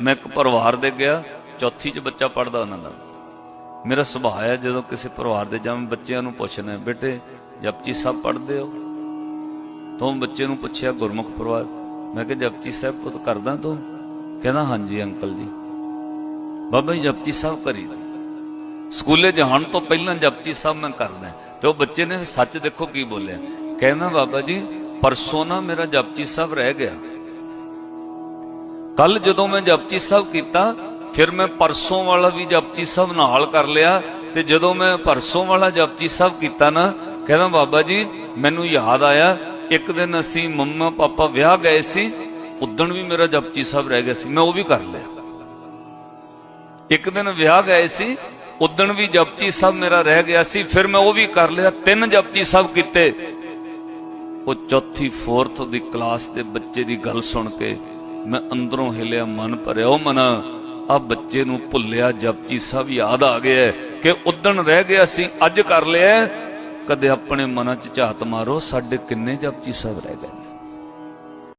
ਮੈਂ ਇੱਕ ਪਰਿਵਾਰ ਦੇ ਗਿਆ, ਚੌਥੀ 'ਚ ਬੱਚਾ ਪੜਦਾ ਉਹਨਾਂ ਦਾ ਮੇਰਾ ਸੁਭਾਅ ਹੈ ਜਦੋਂ ਕਿਸੇ ਪਰਿਵਾਰ ਦੇ ਜਾਵਾਂ ਬੱਚਿਆਂ ਨੂੰ ਪੁੱਛਣਾ ਬੇਟੇ, ਜਪਜੀ ਸਾਹਿਬ ਪੜ੍ਹਦੇ ਹੋ? ਤੋਂ ਬੱਚੇ ਨੂੰ ਪੁੱਛਿਆ, ਗੁਰਮੁਖ ਪਰਿਵਾਰ? ਮੈਂ ਕਿਹਾ, ਜਪਜੀ ਸਾਹਿਬ ਪੁੱਤ ਕਰਦਾ ਤੂੰ? ਕਹਿੰਦਾ, ਹਾਂਜੀ ਅੰਕਲ ਜੀ। ਬਾਬਾ ਜੀ, ਜਪਜੀ ਸਾਹਿਬ ਕਰੀ ਸਕੂਲੇ ਜਾਣ ਤੋਂ ਪਹਿਲਾਂ ਜਪਜੀ ਸਾਹਿਬ ਮੈਂ ਕਰਦਾ ਤੇ ਉਹ ਬੱਚੇ ਨੇ ਸੱਚ ਦੇਖੋ ਕੀ ਬੋਲਿਆ? ਕਹਿੰਦਾ, ਬਾਬਾ ਜੀ, ਪਰਸੋਂ ਨਾ ਮੇਰਾ ਜਪਜੀ ਸਾਹਿਬ ਰਹਿ ਗਿਆ। ਕੱਲ ਜਦੋਂ ਮੈਂ ਜਪਜੀ ਸਾਹਿਬ ਕੀਤਾ, ਫਿਰ ਮੈਂ ਪਰਸੋਂ ਵਾਲਾ ਵੀ ਜਪਜੀ ਸਾਹਿਬ ਨਾਲ ਕਰ ਲਿਆ ਤੇ ਜਦੋਂ ਮੈਂ ਪਰਸੋਂ ਵਾਲਾ ਜਪਜੀ ਸਾਹਿਬ ਕੀਤਾ ਨਾ, ਕਹਿੰਦਾ ਬਾਬਾ ਜੀ, ਮੈਨੂੰ ਯਾਦ ਆਇਆ, ਇੱਕ ਦਿਨ ਅਸੀਂ ਮੰਮਾ ਪਾਪਾ ਵਿਆਹ ਗਏ ਸੀ, ਉਦਣ ਵੀ ਮੇਰਾ ਜਪਜੀ ਸਾਹਿਬ ਰਹਿ ਗਿਆ ਸੀ, ਮੈਂ ਉਹ ਵੀ ਕਰ ਲਿਆ। ਇੱਕ ਦਿਨ ਵਿਆਹ ਗਏ ਸੀ, ਉਦਣ ਵੀ ਜਪਜੀ ਸਾਹਿਬ ਮੇਰਾ ਰਹਿ ਗਿਆ ਸੀ, ਫਿਰ ਮੈਂ ਉਹ ਵੀ ਕਰ ਲਿਆ, ਤਿੰਨ ਜਪਜੀ ਸਾਹਿਬ ਕੀਤੇ। ਉਹ ਚੌਥੀ, ਫੋਰਥ ਦੀ ਕਲਾਸ ਦੇ ਬੱਚੇ ਦੀ ਗੱਲ ਸੁਣ ਕੇ ਮੈਂ ਅੰਦਰੋਂ ਹਿਲਿਆ, ਮਨ ਭਰਿਆ। ਉਹ ਮਨ ਆ ਬੱਚੇ ਨੂੰ ਭੁੱਲਿਆ ਜਪਜੀ ਸਾਹਿਬ ਯਾਦ ਆ ਗਿਆ ਕਿ ਉਦਣ ਰਹਿ ਗਿਆ ਸੀ, ਅੱਜ ਕਰ ਲਿਆ ਕਦੇ ਆਪਣੇ ਮਨਾਂ 'ਚ ਝਾਤ ਮਾਰੋ, ਸਾਡੇ ਕਿੰਨੇ ਜਪਜੀ ਸਾਹਿਬ ਰਹਿ ਗਏ